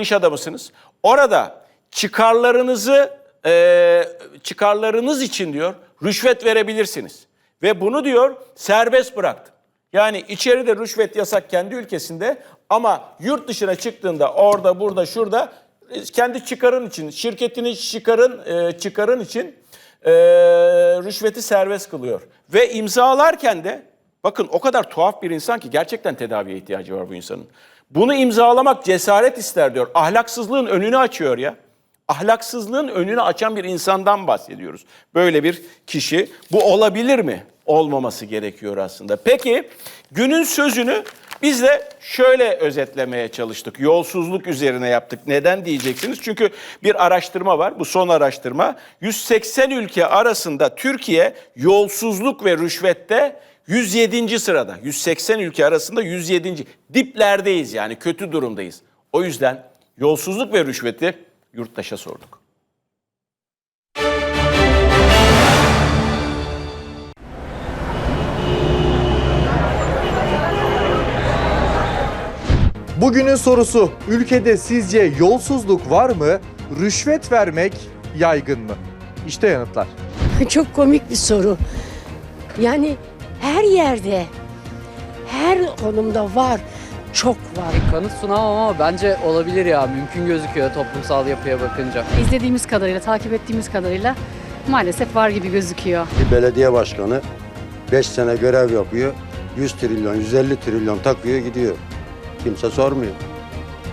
iş adamısınız. Orada çıkarlarınızı e, çıkarlarınız için diyor rüşvet verebilirsiniz. Ve bunu diyor serbest bıraktı. Yani içeride rüşvet yasak kendi ülkesinde ama yurt dışına çıktığında orada burada şurada e, kendi çıkarın için şirketini çıkarın e, çıkarın için e, rüşveti serbest kılıyor. Ve imzalarken de bakın o kadar tuhaf bir insan ki gerçekten tedaviye ihtiyacı var bu insanın. Bunu imzalamak cesaret ister diyor. Ahlaksızlığın önünü açıyor ya. Ahlaksızlığın önünü açan bir insandan bahsediyoruz. Böyle bir kişi. Bu olabilir mi? Olmaması gerekiyor aslında. Peki günün sözünü biz de şöyle özetlemeye çalıştık. Yolsuzluk üzerine yaptık. Neden diyeceksiniz? Çünkü bir araştırma var. Bu son araştırma. 180 ülke arasında Türkiye yolsuzluk ve rüşvette 107. sırada. 180 ülke arasında 107. Diplerdeyiz yani kötü durumdayız. O yüzden yolsuzluk ve rüşveti yurttaşa sorduk. Bugünün sorusu, ülkede sizce yolsuzluk var mı? Rüşvet vermek yaygın mı? İşte yanıtlar. Çok komik bir soru. Yani her yerde, her konumda var, çok var. Kanıt sunamam ama bence olabilir ya. Mümkün gözüküyor toplumsal yapıya bakınca. İzlediğimiz kadarıyla, takip ettiğimiz kadarıyla maalesef var gibi gözüküyor. Bir belediye başkanı 5 sene görev yapıyor. 100 trilyon, 150 trilyon takıyor gidiyor. Kimse sormuyor.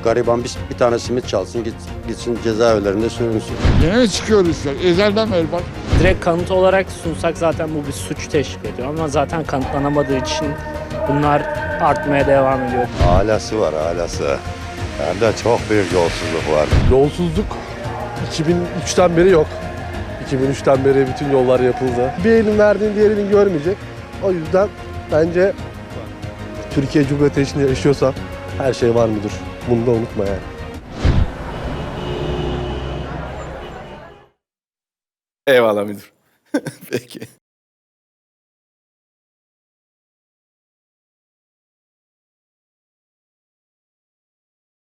Gariban bir, bir tane simit çalsın git, gitsin cezaevlerinde sürünsün. Yine çıkıyor işte. Ezelden beri bak. direkt kanıt olarak sunsak zaten bu bir suç teşkil ediyor ama zaten kanıtlanamadığı için bunlar artmaya devam ediyor. Alası var alası. Hem de çok büyük yolsuzluk var. Yolsuzluk 2003'ten beri yok. 2003'ten beri bütün yollar yapıldı. Bir elin verdiğini diğer elin görmeyecek. O yüzden bence Türkiye Cumhuriyeti içinde yaşıyorsa her şey var mıdır? Bunu da unutma yani. Eyvallah müdür. Peki.